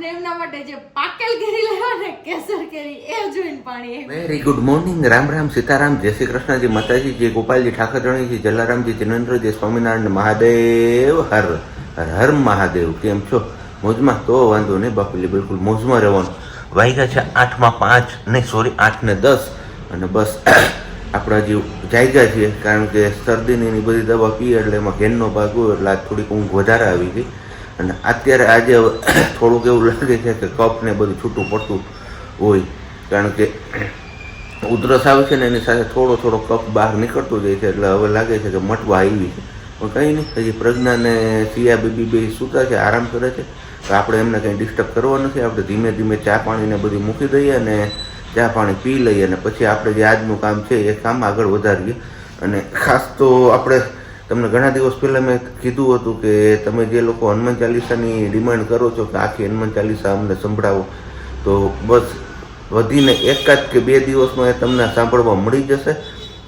અને એમના માટે જે પાકેલ કેરી લેવા ને કેસર કેરી, એ જોઈને પાણી very good morning Ram Ram Sitaram. જય શ્રી કૃષ્ણજી માતાજી. જય ગોપાલજી ઠાકરજણીજી જલારામજી જિનેન્દ્રજી સ્વામિનારાયણ મહાદેવ, હર હર હર મહાદેવ. કેમ છો? મોજમાં? તો વાંધો નહીં બાપુલી બિલકુલ મોજમાં રહેવાનું. વાગ્યા છે આઠમાં પાંચ, નહીં સોરી આઠ ને દસ. અને બસ, આપણા જે જાગ્યા છીએ, કારણ કે શરદીની બધી દવા પીએ એટલે એમાં ઘેનનો ભાગ હોય, એટલે આ થોડીક ઊંઘ વધારે આવી ગઈ. અને અત્યારે આજે થોડુંક એવું લાગે છે કે કફ બધું છૂટું પડતું હોય, કારણ કે ઉધરસ આવે છે ને એની સાથે થોડો થોડો કફ બહાર નીકળતો જાય છે, એટલે હવે લાગે છે કે મટવા આવી છે. પણ કંઈ નહીં, હજી પ્રજ્ઞા ને સિયા બીબી બે સૂતા છે, આરામ કરે છે. તો આપણે એમને કંઈ ડિસ્ટર્બ કરવા નથી, આપણે ધીમે ધીમે ચા પાણીને બધું મૂકી દઈએ અને ચા પાણી પી લઈએ અને પછી આપણે જે આજનું કામ છે એ કામ આગળ વધારીએ. અને ખાસ તો આપણે તમને ઘણા દિવસ પહેલાં મેં કીધું હતું કે તમે જે લોકો હનુમાન ચાલીસાની ડિમાન્ડ કરો છો કે આખી હનુમાન ચાલીસા અમને સંભળાવો, તો બસ વધીને એકાદ કે બે દિવસમાં એ તમને સાંભળવા મળી જશે.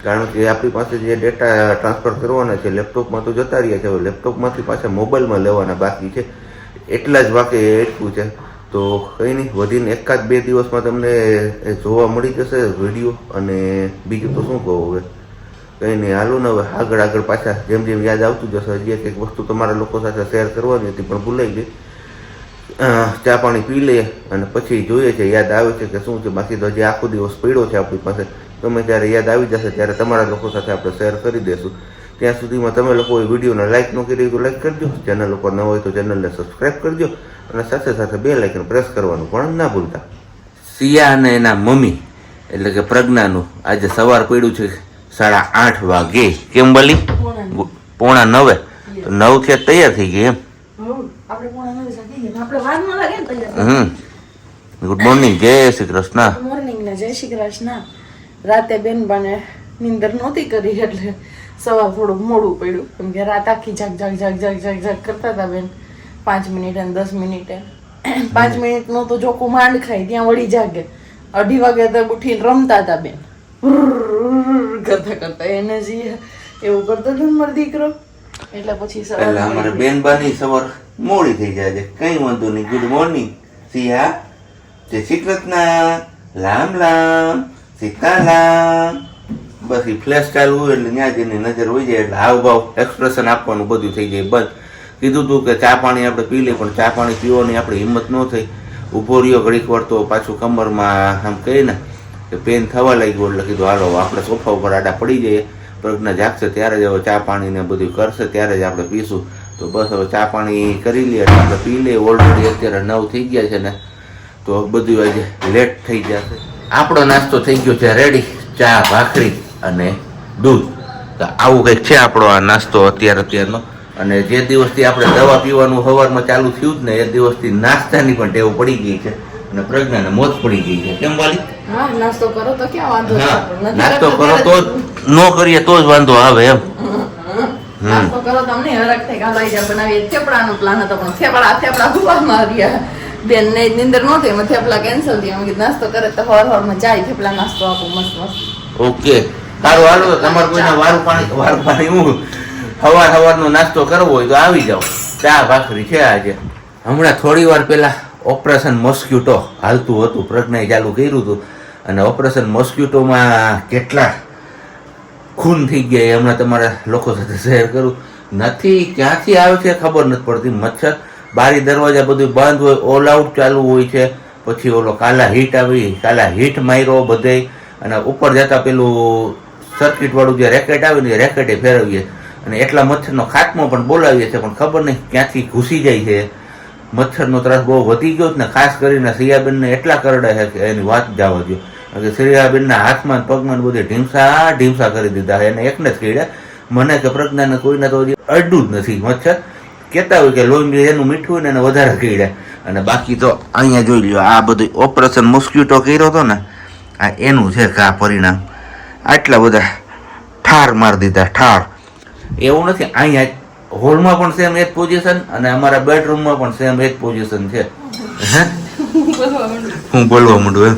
કારણ કે આપણી પાસે જે ડેટા ટ્રાન્સફર કરવાના છે, લેપટોપમાં તો જતા રહ્યા છે, હવે લેપટોપમાંથી પાછા મોબાઈલમાં લેવાના બાકી છે. એટલા જ વાકે એટલું છે. તો કંઈ નહીં, વધીને એકાદ બે દિવસમાં તમને જોવા મળી જશે, વીડિયો અને બીજું તો શું કહું હવે? કંઈ નહીં, હાલો ને હવે આગળ આગળ પાછા જેમ જેમ યાદ આવતું જશે, હજી એક વસ્તુ તમારા લોકો સાથે શેર કરવાની હતી, પણ ભૂલાઈ ગઈ. ચા પાણી પી લઈએ અને પછી જોઈએ છે, યાદ આવે છે કે શું છે, બાકી તો હજી આખો દિવસ પડ્યો છે આપણી પાસે. તમે જ્યારે યાદ આવી જશે, ત્યારે તમારા લોકો સાથે આપણે શેર કરી દઈશું ત્યાં સુધીમાં તમે લોકો એ વિડીયોને લાઇક ન કરી તો લાઇક કરજો, ચેનલ ઉપર ન હોય તો ચેનલને સબસ્ક્રાઇબ કરજો અને સાથે સાથે બે લાઇકન પ્રેસ કરવાનું પણ ના ભૂલતા. સિયા અને એના મમ્મી, એટલે કે પ્રજ્ઞાનું, આજે સવાર પડ્યું છે. સાડા આઠ વાગે. કેમ બોલી? પોણા નવે. તો નવથી તૈયાર થઈ ગઈ એમ? ન ને હમ. Good morning. જય શ્રી કૃષ્ણ. મોર્નિંગ ને જય શ્રી કૃષ્ણ. રાતે બેન બને નિંદર નહોતી કરી એટલે સવાર થોડુંક મોડું પડ્યું. કેમ કે રાત આખી ઝાક ઝાક જાગ જાગ જાગ જાગ કરતા હતા બેન. પાંચ મિનિટ અને દસ મિનિટે. પાંચ મિનિટનો તો જોકો માંડ ખાય. ત્યાં વળી જાગે. અઢી વાગે તો ઉઠીને રમતા હતા બેન. કરતા કરતા એને જે એવું કરતો હતો ને મારો દીકરો. એટલે પછી સવાર એટલે અમારે બેનબાની સવાર મોડી થઈ જાય છે. કઈ વાંધો નહીં. Good morning Siya. જય શ્રી કૃષ્ણ. લામ લામ. સીતારામ બસ એ ફ્લેશ ચાલુ હોય એટલે ત્યાં જઈને નજર હોય જાય એટલે હાવભાવ એક્સપ્રેશન આપવાનું બધું થઈ જાય. બંધ કીધું તું કે ચા પાણી આપણે પી લઈએ પણ ચા પાણી પીવાની આપણે હિંમત ન થઈ. ઊભો રહ્યો ઘડીક વાર તો પાછું કમરમાં આમ કહે ને કે પેન થવા લાગ્યું એટલે કીધું, હાલો આપણે સોફા ઉપર આડા પડી જઈએ. પ્રજ્ઞા જાગશે ત્યારે જ હવે ચા પાણી ને બધું કરશે, ત્યારે જ આપણે પીશું. તો બસ હવે ચા પાણી કરી લઈએ એટલે આપણે પી લઈએ. ઓલરેડી અત્યારે નવ થઈ ગયા છે ને, તો બધું આજે લેટ થઈ જશે. આપણો નાસ્તો થઈ ગયો છે રેડી ચા, ભાખરી અને દૂધ. તો આવું કંઈક છે આપણો આ નાસ્તો અત્યારે અત્યારનો? અને જે દિવસથી આપણે દવા પીવાનું સવારમાં ચાલુ થયું જ ને, એ દિવસથી નાસ્તાની પણ ટેવ પડી ગઈ છે. અને પ્રજ્ઞાને મોત પડી ગઈ છે. કેમ વાલી? હા નાસ્તો કરો તો ક્યાં વાંધો નાસ્તો કરો તો ન કરીએ તો જ વાંધો આવે એમ. નાસ્તો કરો તમને હરખ થઈ કાલાઈ જા બનાવીએ. થેપડાનો પ્લાન હતો પણ થેપડા થેપડા માર્યા બેન ને નિંદર થેપલા કેન્સલ થયા. મેં નાસ્તો કરે તો હવાર હવારમાં જાય થેપલા નાસ્તો આપો મસ્ત મસ્ત. ઓકે સારું હાલો તમારે કોઈને વારું પાણી વારું પાણી હું સવારનો નાસ્તો કરવો હોય તો આવી જાઓ. ચા ભાખરી છે આજે. હમણાં થોડી વાર પહેલા ઓપરેશન મોસ્ક્યુટો હાલતું હતું, પ્રજ્ઞાએ ચાલુ કર્યું હતું. અને ઓપરેશન મોસ્ક્યુટોમાં કેટલા ખૂન થઈ ગયા એ હમણાં તમારા લોકો સાથે શેર કરું. નથી, ક્યાંથી આવે છે ખબર નથી પડતી. મચ્છર, બારી, દરવાજા બધું બંધ હોય ઓલ આઉટ ચાલુ હોય છે. પછી ઓલો કાલા હીટ આવી, કાલા હીટ માર્યો બધે. અને ઉપર જતા પેલું સર્કિટવાળું જે રેકેટ આવે ને એ રેકેટે ફેરવીએ. અને એટલા મચ્છરનો ખાત્મો પણ બોલાવીએ છીએ, પણ ખબર નહીં ક્યાંથી ઘૂસી જાય છે. મચ્છરનો ત્રાસ બહુ વધી ગયો ને ખાસ કરીને સિયાબેનને એટલા કરડે છે કે એની વાત જવા દો કે સિયાબેનના હાથમાં પગમાં બધી ઢીમસા ઢીમસા કરી દીધા છે. એને એકને જ કીડે મને કે પ્રજ્ઞાને કોઈને તો અડ્યું જ નથી મચ્છર. કહેતા હોય કે લોહી એનું મીઠું ને એને વધારે કીડે અને બાકી તો અહીંયા જોઈ લ્યો, આ બધું ઓપરેશન મોસ્ક્યુટો કર્યો હતો ને, આ એનું છે કે પરિણામ. આટલા બધા ઠાર મારી દીધા, ઠાર. એવું નથી, અહીંયા હોલમાં પણ સેમ એ જ પોઝિશન અને અમારા બેડરૂમમાં પણ સેમ એ જ પોઝિશન છે. હે? બોલવા માંડું. એમ?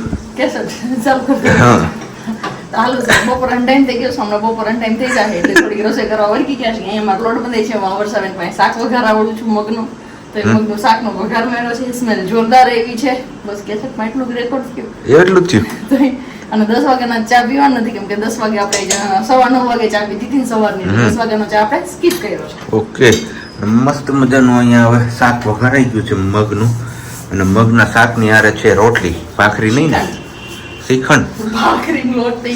હાલો ટાઈમ થઈ ગયો હમણાં બપોર ટાઈમ થઈ જાય એટલે રસોઈ કરવા વળગી ગયા છે? અહીંયા મારો લોટ બંધાય છે હું વરસાવેન પાસે શાક વઘારાવડું છું મગનું. તો એ મગનું શાકનો વઘાર મેળો છે સ્મેલ જોરદાર એવી છે. બસ કેસેટમાં એટલું જ રેકોર્ડ થયું. એટલું જ થયું? અને દસ વાગ્યાના ચા પીવાનું નથી કેમ કે દસ વાગે આપણે સવા નવ વાગે ચા પીધી હતી સવારની. દસ વાગ્યાનો ચા આપણે સ્કીપ કર્યો છે. ઓકે. મસ્ત મજાનું અહીંયા હવે શાક વઘારાઈ ગયું છે મગનું. અને મગના શાકની આરે છે રોટલી. ભાખરી નહીં ને? શ્રીખંડ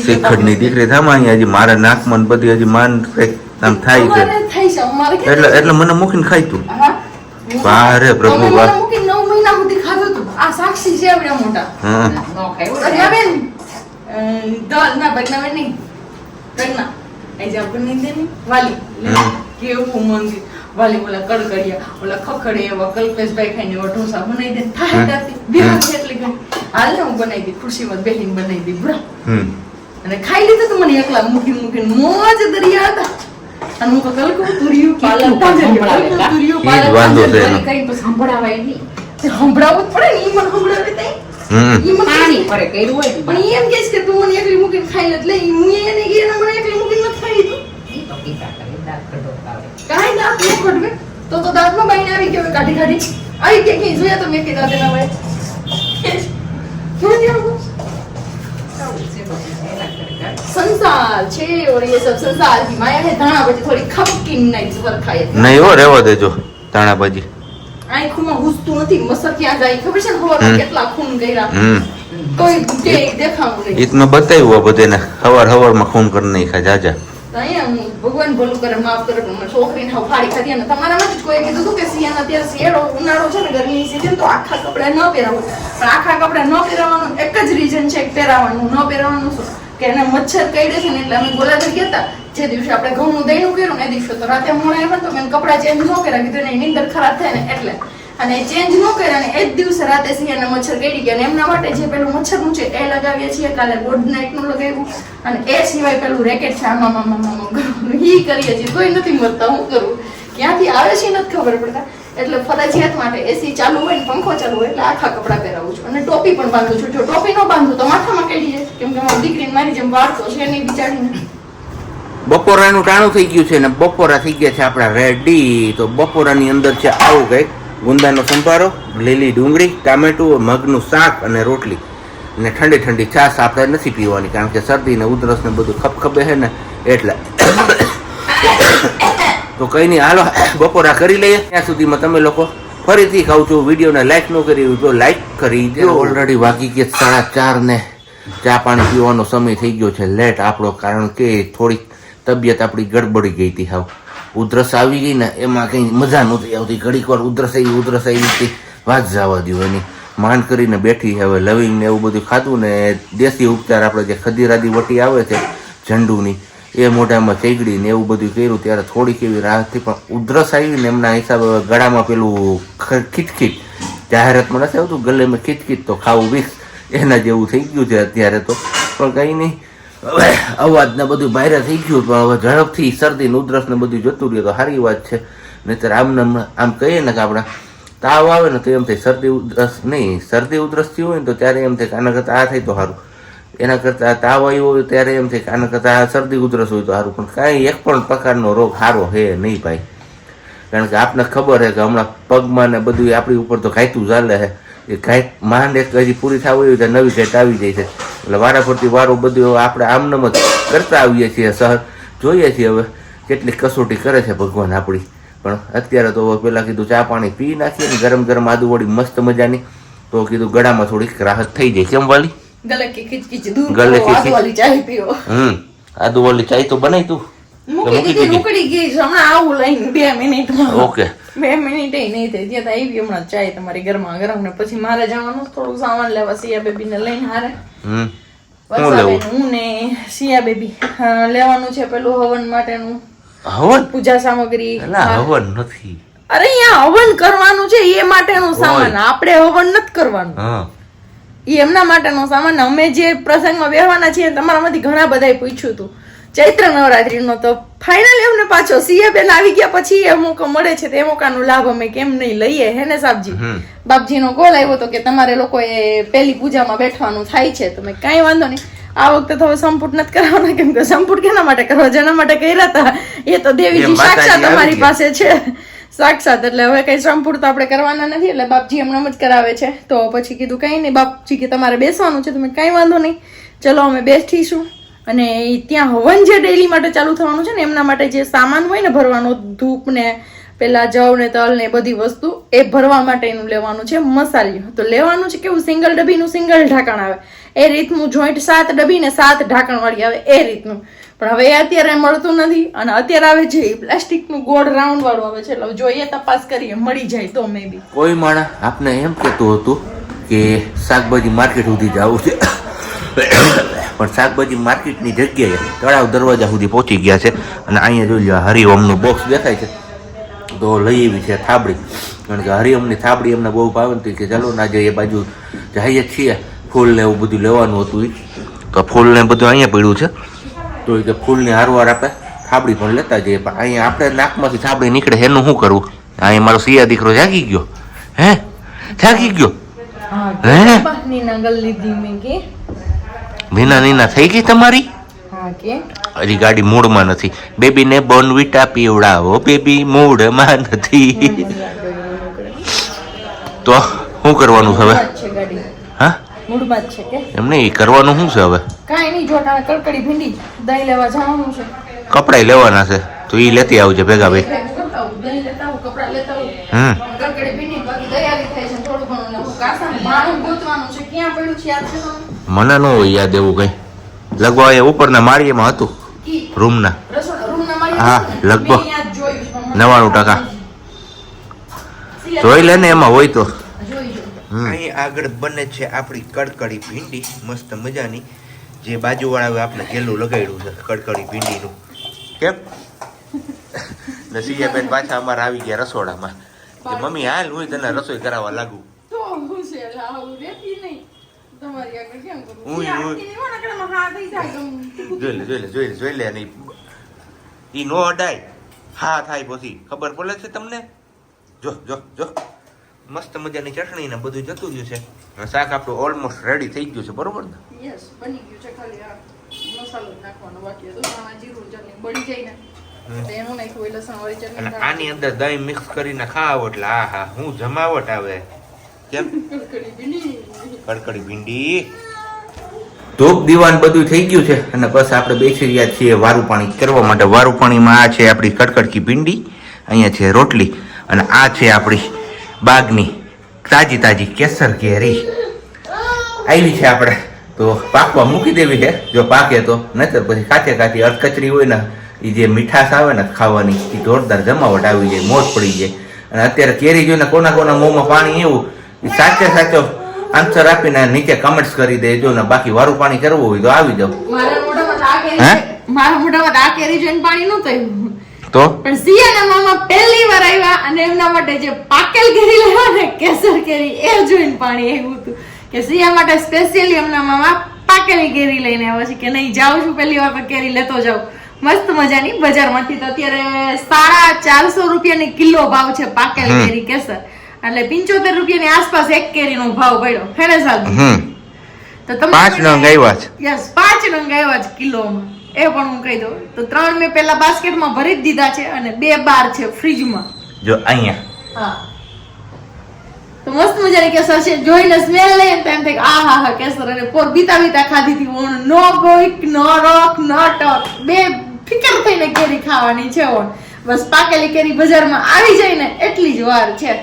શ્રીખંડની દીકરી થામાં અહીંયા હજી મારા નાકમાં બધી હજી માન આમ થાય છે. એટલે એટલે મને મૂકીને ખાઈ તું. વાહ રે પ્રભુ વાહ. નવ મહિના સુધી ખાધું તું. આ સાક્ષી છે આપણે મોટા. હા. ના નહીં ભગના એ જે આપણે નહીં વાલી. કેવું મંદિર વાલી ઓલા કડકડિયા ઓલા ખખડે એવા કલ્પેશભાઈ ખાઈને એવા ઢોસા બનાવી દે થાય હમ. ત્યાંથી બેહા છે એટલે કે હાલ ને હું બનાવી દી ખુરશીમાં બેહીને બનાવી દી બરા અને ખાઈ લીધું તો મને એકલા મૂકી મૂકીને મોજ દરિયા હતા અને હું તો કલકું તુરિયું કા? તુરિયું એનો. કઈ પછી સંભળાવાય નહીં તે સંભળાવવું પડે ને, ઈ મને સંભળાવે તઈ. પાણી. જોયા તો મેં કે દાંત છે ઓર માયા ધાણા પછી થોડી ખપકી નહીં જબર નહીં હો રેવા દેજો ધાણા ભાજી આંખમાં ઘૂસતું નથી મસર ક્યાં જાય. ખબર છે હમ. કેટલા ખૂન કર્યા? કોઈ દેખાવું નહીં. મેં બતાવ્યું બધાને હવાર હવારમાં ખૂન કરી નાખ્યા જાજા ભગવાન ભલું કરે માફ કરે છોકરી છોકરીને હાવ ફાડી ખાધી અને તમારામાંથી જ કોઈ કીધું હતું કે શિયાળા અત્યારે શિયાળો ઉનાળો છે ને ગરમીની season તો આખા કપડા ન પહેરાવું. પણ આખા કપડા ન પહેરાવાનું એક જ રીઝન છે પહેરાવાનું ન પહેરાવાનું શું? કે એને મચ્છર કરડે છે ને એટલે અમે ગોલાધર ગયા જે દિવસે આપણે ઘઉંનું દહીંનું કર્યું ને એ દિવસે તો રાતે મોડા આવ્યા તો મેં કપડાં ચેન્જ ન કર્યા કીધું એની નીંદર ખરાબ થાય ને એટલે અને ચેન્જ ન કર્યા ને એ જ દિવસે રાતે શિયાળાના મચ્છર કરી ગયા અને એમના માટે જે પેલું મચ્છરનું છે એ લગાવીએ છીએ કાલે ગુડ નાઇટનું લગાવ્યું અને એ સિવાય પેલું રેકેટ છે આમાં મામા મામા ઈ કરીએ છીએ તોય નથી મળતા હું કરું ક્યાંથી આવે છે નથી ખબર પડતા એટલે ફરજિયાત માટે એસી ચાલુ હોય ને પંખો ચાલુ હોય એટલે આખા કપડાં પહેરાવું છું. અને ટોપી પણ બાંધું છું. જો ટોપી ન બાંધું તો માથામાં કેડી જાય કેમ કે મારી દીકરીને મારી જેમ વાળતો છે નહીં બિચારીને. બપોરાનું ટાણું થઈ ગયું છે ને બપોરા થઈ ગયા છે આપણા રેડી. તો બપોરાની અંદર છે આવું કંઈક. ગુંદાનો સંભારો, લીલી ડુંગળી, ટામેટું, મગનું શાક અને રોટલી. અને ઠંડી ઠંડી છાશ આપણે નથી પીવાની કારણ કે શરદી ને ઉધરસ ને બધું ખપખપે છે ને એટલે તો કંઈ નહીં હાલો બપોરા કરી લઈએ. ત્યાં સુધીમાં તમે લોકો ફરીથી ખાવ છું. વિડીયોને લાઇક ન કરી તો લાઇક કરી દો. ઓલરેડી વાગી ગયા સાડા ચાર ને ચા પાણી પીવાનો સમય થઈ ગયો છે. લેટ આપણો કારણ કે થોડીક તબિયત આપણી ગડબડી ગઈ હતી હાવ. ઉધરસ આવી ગઈ ને એમાં કંઈ મજા નહોતી આવતી. ઘડીક વાર ઉધરસ આવી ઉધરસ આવી હતી. વાત જવા દો એની. માંડ કરીને બેઠી હવે લવિંગ ને એવું બધું ખાધું ને દેશી ઉપચાર આપણે જે ખદીરાદી વટી આવે છે ઝંડુની એ મોઢામાં ચેગડી ને એવું બધું કર્યું, ત્યારે થોડીક એવી રાહત પણ ઉધરસ આવી ને એમના હિસાબે ગળામાં પેલું ખ- જાહેરાતમાં નથી આવતું ગલેમાં ખીચખીચ તો ખાવું વીસ. એના જેવું થઈ ગયું છે અત્યારે તો. પણ કંઈ નહીં. હવે અવાજ ને બધું બહાર થઈ ગયું, પણ હવે ઝડપથી શરદી ઉધરસ ને બધું જતું રહ્યું, તો સારી વાત છે. નહીતર આમ આમ- કહીએ ને કે આપણા તાવ આવે ને તો એમ થાય શરદી ઉધરસ નહીં. શરદી ઉધરસ હોય ને તો ત્યારે એમ થાય કે આના કરતાં આ થાય તો સારું. એના કરતાં તાવ આવ્યો હોય ત્યારે એમ થાય કે આના કરતાં શરદી ઉધરસ હોય તો સારું પણ કાંઈ એક પણ પ્રકારનો રોગ સારો હે નહીં ભાઈ. કારણ કે આપને ખબર છે કે હમણાં પગમાં ને બધું આપણી ઉપર તો ઘાયતું ચાલે છે એ ઘાય, માંડ એક હજી પૂરી થવી હોય તો નવી ઘાટ આવી જાય છે. એટલે વારા ફરતી વારો બધું આપણે આમનામ જ કરતા આવીએ છીએ સહજ જોઈએ છીએ હવે કેટલી કસોટી કરે છે ભગવાન આપણી. પણ અત્યારે તો પહેલાં કીધું ચા પાણી પી નાખીએ ને ગરમ ગરમ આદુ વળી મસ્ત મજાની. તો કીધું ગળામાં થોડીક રાહત થઈ જાય. કેમ વાલી? ગલે કે ખીચખીચ દૂર ગલે. ચાય પીઓ હમ આદુ વળી ચાય તો બનાવી તું. મૂકી દીધી ઉકળી ગઈ છે હમણાં આવું લઈને બે મિનિટમાં. ઓકે. બે મિનિટ નહીં થઈ. ત્યાં આવી હમણાં ચાય તમારી ઘરમાં ગરમ ને પછી મારે જવાનું થોડું સામાન લેવા સિયા બેબી ને લઈને હારે. હું ને સિયા બેબી. લેવાનું છે પેલું હવન માટેનું. હવન? પૂજા સામગ્રી. હવન નથી. અરે અહીંયા હવન કરવાનું છે એ માટેનું સામાન. આપણે હવન નથી કરવાનું. હા. એ એમના માટેનો સામાન અમે જે પ્રસંગમાં બેહવાના છીએ તમારામાંથી ઘણા બધાએ પૂછ્યું હતું. ચૈત્ર નવરાત્રિનો તો ફાઇનલ એમને પાછો સીએ બેન આવી ગયા પછી એ મોકો મળે છે તે મોકાનો લાભ અમે કેમ નહીં લઈએ હે ને સાબજી? હમ. બાપજીનો કોલ આવ્યો હતો કે તમારે લોકોએ પેલી પૂજામાં બેઠવાનું થાય છે તમે કાંઈ વાંધો નહીં. આ વખતે તો હવે સંપુટ નથી કરવાના કેમ કે સંપુટ કેના માટે કરવા? જેના માટે કર્યા હતા એ તો દેવીજી સાક્ષાત તમારી પાસે છે. સાક્ષાત, એટલે હવે કઈ સંપૂર્ણ તો આપણે કરવાના નથી, એટલે બાપજી હમણાં જ કરાવે છે. તો પછી કીધું કંઈ નહીં, બાપજી કે તમારે બેસવાનું છે તમે કાંઈ વાંધો નહીં. ચલો અમે બેસીશું. અને ત્યાં હવન જે ડેલી માટે ચાલુ થવાનું છે ને, એમના માટે જે સામાન હોય ને, ભરવાનો, ધૂપ ને, પેલા જવ ને, તલ ને બધી વસ્તુ, એ ભરવા માટેનું લેવાનું છે મસાલિયું તો લેવાનું છે કેવું, સિંગલ ડબ્બીનું સિંગલ ઢાંકણ આવે. એ રીતનું જોઈન્ટ સાત ડબ્બી ને સાત ઢાંકણ વાળી આવે, એ રીતનું. પણ હવે એ અત્યારે મળતું નથી અને અત્યારે આવે છે પ્લાસ્ટિકનું ગોળ રાઉન્ડ વાળું આવે છે. એટલે જોઈએ તપાસ કરીએ, મળી જાય તો મે બી કોઈ માણસ આપને એમ કહેતું હતું કે શાકભાજી માર્કેટ સુધી જવું છે. પણ શાકભાજી માર્કેટની જગ્યાએ તળાવ દરવાજા સુધી પહોંચી ગયા છે અને અહીંયા જોઈ લો હરિઓમનું બોક્સ દેખાય છે. તો લઈ એવી છે થાબડી. કારણ કે હરિઓમની થાબડી એમને બહુ ભાવતી કે ચાલો ના જઈએ બાજુ જઈએ છીએ. ફૂલ ને એવું બધું લેવાનું હતું તો ફૂલ ને બધું અહીંયા પડ્યું છે. તો એ કે ફૂલની હારવાર આપે. થાબડી પણ લેતા જઈએ. પણ અહીંયા આપણે નાકમાંથી થાબડી નીકળે એનું શું કરવું? અહીંયા મારો સિયા દીકરો જાગી ગયો. હે? જાગી ગયો. હે મીના નીના થઈ ગઈ તમારી? હજી ગાડી મૂડમાં નથી. બેબીને બોનવીટા પીવડાવો બેબી મૂડમાં નથી. તો શું કરવાનું હવે? હા? એમને કરવાનું શું છે હવે? કાંઈ નહીં જો કડકડી ભીંડી દહીં લેવા જવાનું છે. કપડાય લેવાના છે તો એ લેતી આવજે ભેગા ભાઈ. ભેગું કરતા આવું, દહીં લેતા આવું, કપડાં લેતા આવું. હમ. કડકડી ભીંડી બાકી તૈયારી થાય છે થોડું ઘણું ને કાસાનું ભાણું ગોતવાનું છે ક્યાં પડ્યું છે યાદ છે મને ન હોય યાદ એવું કઈ. લગભગ એ ઉપરના માળીએમાં હતું રૂમના. રસોડા રૂમના હા, લગભગ નવ્વાણું ટકા. જોઈ લે ને એમાં હોય તો. જોઈ જો અહીં આગળ બને છે આપણી કડકડી ભીંડી મસ્ત મજાની. જે બાજુવાળા આપણે ગેલું લગાડ્યું છે કડકડી ભીંડીનું. કેમ? ને સિયાબેન પાછા અમારે આવી ગયા રસોડામાં. કે મમ્મી હાલ હું તને રસોઈ કરાવવા લાગુ. ને. જોઈ લે લે ઈ નો અડાય. હા થાય પછી. ખબર પડે છે તમને? જો જો જો. મસ્ત મજાની ચટણી ને બધું જતું રહ્યું છે. શાક આપણું ઓલમોસ્ટ રેડી થઈ ગયું છે બરોબર ને? Yes, બની ગયું છે ખાલી આ મસાલો નાખવાનો બાકી હતું આમાં જીરું ચટણી બળી જાય ને એનું નાખ્યું હોય લસણ ચટણી અને આની અંદર દહીં મિક્સ કરીને ખાવ એટલે આ હા હું જમાવટ આવે. કેમ? કડકડી ભીંડી. કડકડી ભીંડી. ધૂપ દીવાન બધું થઈ ગયું છે અને બસ આપણે બેસી રહ્યા છીએ વારું પાણી કરવા માટે. વારું પાણીમાં આ છે આપણી કડકડકી ભીંડી અહીંયા છે રોટલી અને આ છે આપણી બાગની તાજી તાજી કેસર કેરી. આવી છે આપણે. તો પાકવા મૂકી દેવી છે. જો પાકે તો નહીતર પછી કાચે કાચી અડકચરી હોય ને એ જે મીઠાશ આવે ને ખાવાની એ જોરદાર જમાવટ આવી જાય મોજ પડી જાય. અને અત્યારે કેરી જોઈને કોના કોના મોંમાં પાણી એવું એ સાચે સાચો આન્સર આપીને નીચે કમેન્ટ્સ કરી દેજો ને બાકી વારું પાણી કરવું હોય તો આવી જાવ મારા મોઢામાં આ કેરી જોઈને પાણી નહોતું. તો? પણ સિયાના મામા પહેલી વાર આવ્યા અને એમના માટે જે પાકેલ કેરી લેવા ને કેસર કેરી એ જોઈને પાણી આવ્યું હતું કે સિયા માટે સ્પેશિયલી એમના મામા પાકેલી કેરી લઈને આવ્યા છે કે નહીં જાઉં છું પહેલી વાર કેરી લેતો જાઉં. મસ્ત મજાની બજારમાંથી તો અત્યારે સાડા ચારસો રૂપિયાની કિલો ભાવ છે પાકેલી કેરી કેસર. એટલે પિંચોતેર રૂપિયાની આસપાસ એક કેરીનો ભાવ પડ્યો. હેને સાહેબ તો તમે પાંચ નંગ આવ્યા છે. યસ પાંચ નંગ આવ્યા છે કિલોમાં. એ પણ હું કહી દઉં. તો ત્રણ મેં પેલા બાસ્કેટમાં ભરી જ દીધા છે અને બે બાર છે ફ્રીજમાં. જો અહીંયા. હા. તો મસ્ત મજાની કેસર છે. જોઈને સ્મેલ લઈએ તો એમ થાય આ હા હા કેસર અને પોર બીતા બીતા ખાધી હતી ઓણ નો ગોઈક નો રોક નો ટક. બે ફિકર થઈને કેરી ખાવાની છે ઓણ બસ પાકેલી કેરી બજારમાં આવી જાય ને એટલી જ વાર છે.